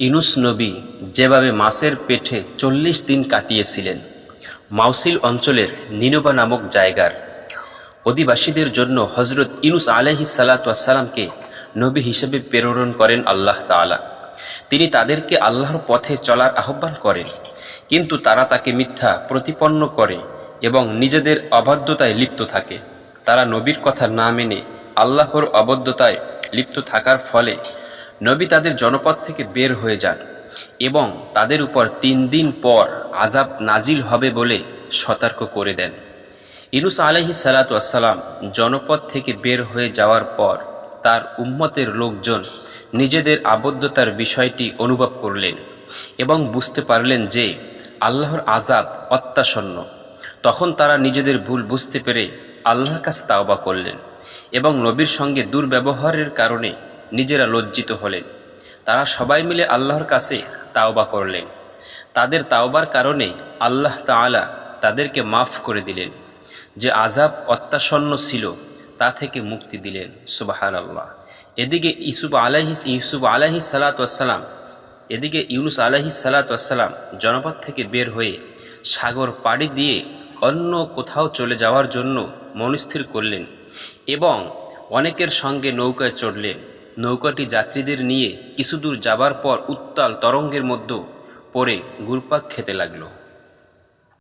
ইনুস নবী যেভাবে মাসের পেটে চল্লিশ দিন কাটিয়েছিলেন, মাউসিল অঞ্চলের নিনোবা নামক জায়গার। অধিবাসীদের জন্য হজরত ইনুস আলহি সালাতামকে নবী হিসেবে প্রেরণ করেন আল্লাহ তাআলা। তিনি তাদেরকে আল্লাহর পথে চলার আহ্বান করেন, কিন্তু তারা তাকে মিথ্যা প্রতিপন্ন করে এবং নিজেদের অবাধ্যতায় লিপ্ত থাকে। তারা নবীর কথা না মেনে আল্লাহর অবদ্ধতায় লিপ্ত থাকার ফলে নবী তাদের জনপদ থেকে বের হয়ে যান এবং তাদের উপর তিন দিন পর আজাব নাজিল হবে বলে সতর্ক করে দেন। ইনুস আলহি সালাতাম জনপদ থেকে বের হয়ে যাওয়ার পর তার উম্মতের লোকজন নিজেদের আবদ্ধতার বিষয়টি অনুভব করলেন এবং বুঝতে পারলেন যে আল্লাহর আজাব অত্যাসন্ন। তখন তারা নিজেদের ভুল বুঝতে পেরে আল্লাহর কাছে তাওবা করলেন এবং নবীর সঙ্গে দুর্ব্যবহারের কারণে নিজেরা লজ্জিত হলেন। তারা সবাই মিলে আল্লাহর কাছে তাওবা করলেন। তাদের তাওবার কারণে আল্লাহ তাআলা তাদেরকে মাফ করে দিলেন। যে আজাব অত্যাসন্ন ছিল, তা থেকে মুক্তি দিলেন। সুবাহান আল্লাহ এদিকে ইসুফ আলাহি ইউসুফ আলাহি সালাতাম এদিকে ইউনুস আলাহি সালাতাম জনপদ থেকে বের হয়ে সাগর পাড়ি দিয়ে অন্য কোথাও চলে যাওয়ার জন্য মনস্থির করলেন এবং অনেকের সঙ্গে নৌকায় চড়লেন। নৌকাটি যাত্রীদের নিয়ে কিছুদূর যাবার পর উত্তাল তরঙ্গের মধ্যে পড়ে ঘুরপাক খেতে লাগল।